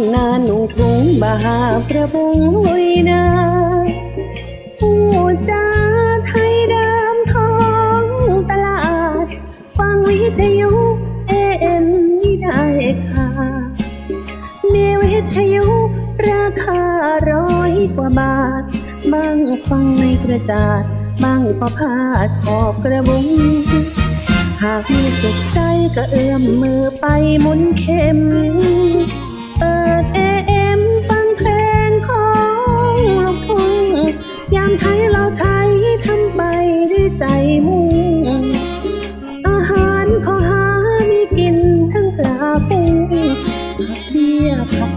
านนานุ่งทุ่งบาหาประบุงลุยนาผู้จาไทยดิมท้องตลาดฟังวิทยุเอ็มได้ค่ะมีวิทยุราคาร้อยกว่าบาท บางฟังในกระจาด บางก็พาดขอบกระบุง หากมีสุขใจก็เอื้อมมือไปมุนเข็ม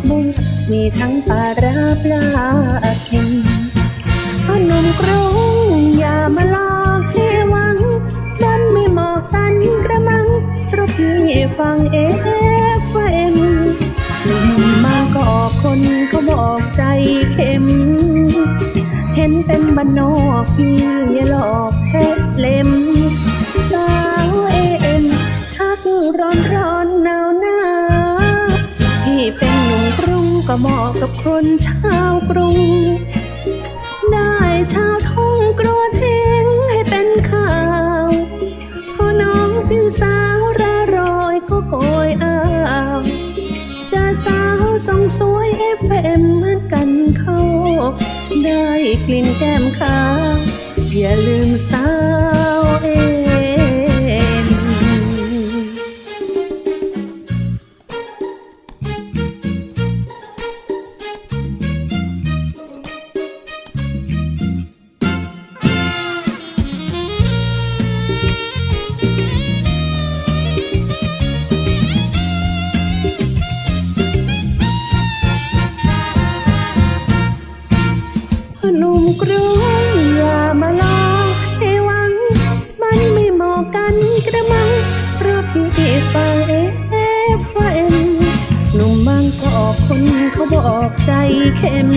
บุ้งมีทั้งปลาร้าปลาเค็มพนุ่มกรุงอย่ามาหลอกให้หวังมันไม่เหมาะกันกระมังเพราะพี่ฟังเอฟเอ็มหนุ่มมาก็ออกคนเขาบอกใจเข็ม เห็นเป็นบ้านนอกพี่อย่าหลอก ก็เหมาะกับคนชาวกรุง ได้ชาวทุ่งกลัวทิ้งให้เป็นข่าว พอน้องสิ้นสาวระรอยก็โกยอ้าวเจอสาวทรงสวยเอฟเอ็มเหมือนกันเข้า ได้กลิ่นแก้มขาวอย่าลืม อกใจเข็ม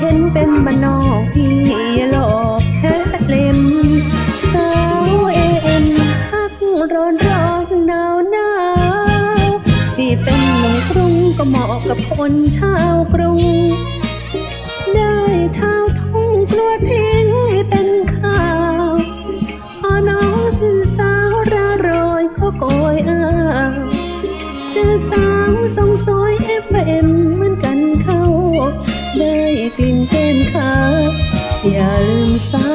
เห็นเป็นบ้านนอกพี่อย่าหลอกแค่เล็มสาวเอ็นพักร้อนร้อนหนาวหนาวพี่เป็นหนุ่มกรุงก็เหมาะกับคนชาวกรุง ได้กลิ่นเกมขาอย่าลืมสา